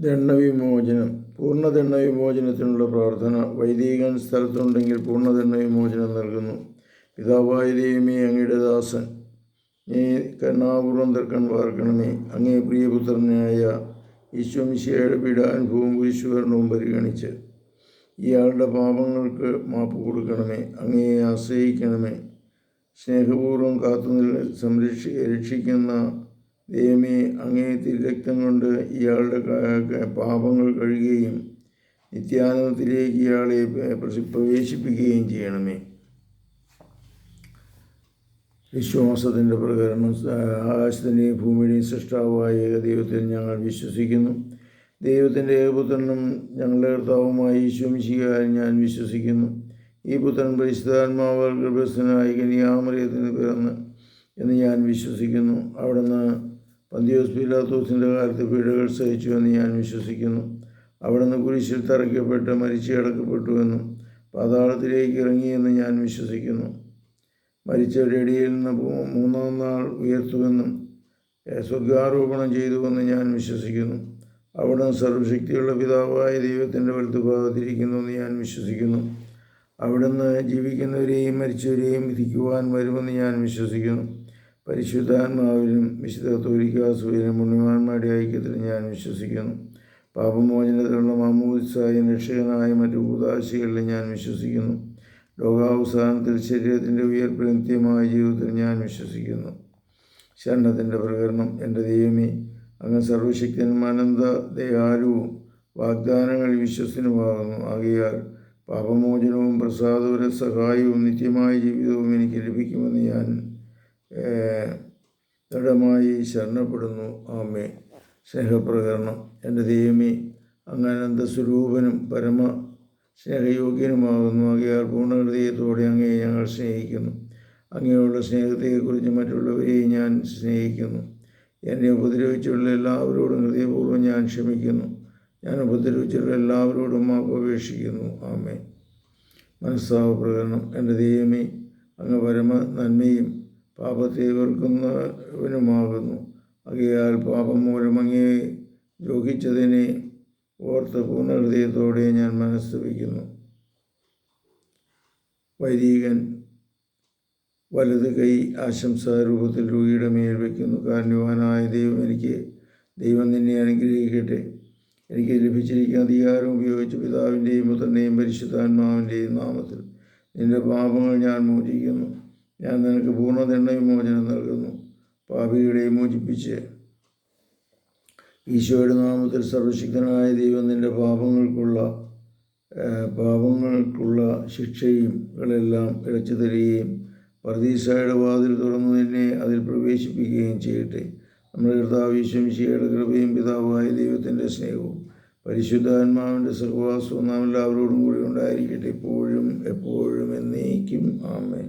ദണ്ഡവിമോചനം. പൂർണ ദണ്ഡവിമോചനത്തിനുള്ള പ്രാർത്ഥന വൈദികൻ സ്ഥലത്തുണ്ടെങ്കിൽ പൂർണ ദണ്ഡവിമോചനം നൽകുന്നു. പിതാവായ ദൈവമേ അങ്ങയുടെ ദാസൻ നീ കരുണാപൂർവം തർക്കൺ പാർക്കണമേ. അങ്ങേ പ്രിയപുത്രനായ ഈശ്വമിശയുടെ പീഡാനുഭവം ഈശ്വരനും പരിഗണിച്ച് ഇയാളുടെ പാപങ്ങൾക്ക് മാപ്പ് കൊടുക്കണമേ. അങ്ങയെ ആശ്രയിക്കണമേ. സ്നേഹപൂർവം കാത്തുനിൽ സംരക്ഷി രക്ഷിക്കുന്ന ദൈവമേ അങ്ങേ തിരുരക്തം കൊണ്ട് ഇയാളുടെ പാപങ്ങൾ കഴുകുകയും നിത്യാനന്ദത്തിലേക്ക് ഇയാളെ പ്രവേശിപ്പിക്കുകയും ചെയ്യണമേ. വിശ്വാസത്തിന്റെ പ്രകരണം ആകാശത്തിന്റെയും ഭൂമിയുടെയും സൃഷ്ടാവായ ഏകദൈവത്തിൽ ഞങ്ങൾ വിശ്വസിക്കുന്നു. ദൈവത്തിന്റെ ഏകപുത്രനും ഞങ്ങളുടെ കർത്താവുമായ ഈശ്വമിശികാരൻ ഞാൻ വിശ്വസിക്കുന്നു. ഈ പുത്രൻ പരിശുദ്ധാത്മാവ് ഗർഭസ്ഥനായി കനിയാമറിയത്തിന് പിറന്ന് എന്ന് ഞാൻ വിശ്വസിക്കുന്നു. അവിടുന്ന് പന്തിയോസ് പീലാത്തോസിന്റെ കാലത്ത് പീഡകൾ സഹിച്ചുവെന്ന് ഞാൻ വിശ്വസിക്കുന്നു. അവിടുന്ന് കുരിശിൽ തറയ്ക്കപ്പെട്ട് മരിച്ചു കിടക്കപ്പെട്ടുവെന്നും പാതാളത്തിലേക്ക് ഇറങ്ങിയെന്ന് ഞാൻ വിശ്വസിക്കുന്നു. മരിച്ചവരുടെ ഇടയിൽ നിന്ന് മൂന്നാം നാൾ ഉയർത്തുവെന്നും സ്വർഗാരോപണം ചെയ്തുവെന്ന് ഞാൻ വിശ്വസിക്കുന്നു. അവിടുന്ന് സർവശക്തിയുള്ള പിതാവായ ദൈവത്തിന്റെ വലത്തുഭാഗത്തിരിക്കുന്നുവെന്ന് ഞാൻ വിശ്വസിക്കുന്നു. അവിടുന്ന് ജീവിക്കുന്നവരെയും മരിച്ചവരെയും വിധിക്കുവാൻ വരുമെന്ന് ഞാൻ വിശ്വസിക്കുന്നു. പരിശുദ്ധാത്മാവിലും വിശുദ്ധ കത്തോലിക്കാസുവിലും പുണ്യവാന്മാരുടെ ഐക്യത്തിൽ ഞാൻ വിശ്വസിക്കുന്നു. പാപമോചനത്തിലുള്ള മാമൂസായ രക്ഷകനായ മറ്റു ഉദാശികളിൽ ഞാൻ വിശ്വസിക്കുന്നു. ലോകാവസാനത്തിൽ ശരീരത്തിന്റെ ഉയർപ്പ് നിത്യമായ ജീവിതത്തിൽ ഞാൻ വിശ്വസിക്കുന്നു. ശരണത്തിന്റെ പ്രകരണം എന്റെ ദൈവമേ അങ്ങ് സർവശക്തനും അനന്ത ദയാലുവും വാഗ്ദാനങ്ങൾ വിശ്വസനുമാകുന്നു ആകയാൽ പാപമോചനവും പ്രസാദപര സഹായവും നിത്യമായ ജീവിതവും എനിക്ക് ലഭിക്കുമെന്ന് ഞാൻ ദൃഢമായി ശരണപ്പെടുന്നു. ആമേ. സ്നേഹപ്രകരണം. എന്റെ ദൈവമേ അങ്ങ് അനന്ത സ്വരൂപനും പരമ സ്നേഹയോഗ്യനുമാകുന്നു. അങ്ങയാൽ പൂർണഹൃദയത്തോടെ അങ്ങയെ ഞങ്ങൾ സ്നേഹിക്കുന്നു. അങ്ങയോടുള്ള സ്നേഹത്തെക്കുറിച്ച് മറ്റുള്ളവരെയും ഞാൻ സ്നേഹിക്കുന്നു. എന്നെ ഉപദ്രവിച്ചുള്ള എല്ലാവരോടും ഹൃദയപൂർവം ഞാൻ ക്ഷമിക്കുന്നു. ഞാൻ ഉപദ്രവിച്ചുള്ള എല്ലാവരോടും മാപ്പ് അപേക്ഷിക്കുന്നു. ആമേ മനസ്സാവ് പ്രകരണം എന്റെ ദൈവമേ അങ്ങ് പരമ നന്മയും പാപത്തെ വെറുക്കുന്നവനുമാകുന്നു അകയാൽ പാപം മൂലം അങ്ങേ ദ്രോഹിച്ചതിനെ ഓർത്ത് പൂർണ ഹൃദയത്തോടെ ഞാൻ മനസ്തപിക്കുന്നു വൈദികൻ വലത് കൈ ആശംസാരൂപത്തിൽ രോഗിയുടെ മേൽ വയ്ക്കുന്നു. കാരണവാനായ ദൈവം എനിക്ക് ദൈവം നിന്നെ അനുഗ്രഹിക്കട്ടെ. എനിക്ക് ലഭിച്ചിരിക്കുന്ന അധികാരം ഉപയോഗിച്ച് പിതാവിന്റെയും പുത്രന്റെയും പരിശുദ്ധാത്മാവിന്റെയും നാമത്തിൽ നിന്റെ പാപങ്ങൾ ഞാൻ മോചിക്കുന്നു. ഞാൻ നിനക്ക് പൂർണദണ്ഡ വിമോചനം നൽകുന്നു. പാപികളെ മോചിപ്പിച്ച് ഈശോയുടെ നാമത്തിൽ സർവശക്തനായ ദൈവം നിന്റെ പാപങ്ങൾക്കുള്ള പാപങ്ങൾക്കുള്ള ശിക്ഷയും കളെല്ലാം ഇഴച്ചു തരികയും പർദീസായുടെ വാതിൽ തുറന്നു നിന്നെ അതിൽ പ്രവേശിപ്പിക്കുകയും ചെയ്യട്ടെ. നമ്മുടെ കർത്താവ് ഈശ്വംശിയുടെ കൃപയും പിതാവായ ദൈവത്തിന്റെ സ്നേഹവും പരിശുദ്ധാത്മാവിന്റെ സഹവാസവും നാം എല്ലാവരോടും കൂടി ഉണ്ടായിരിക്കട്ടെ. എപ്പോഴും എപ്പോഴും എന്നേക്കും. ആമേൻ.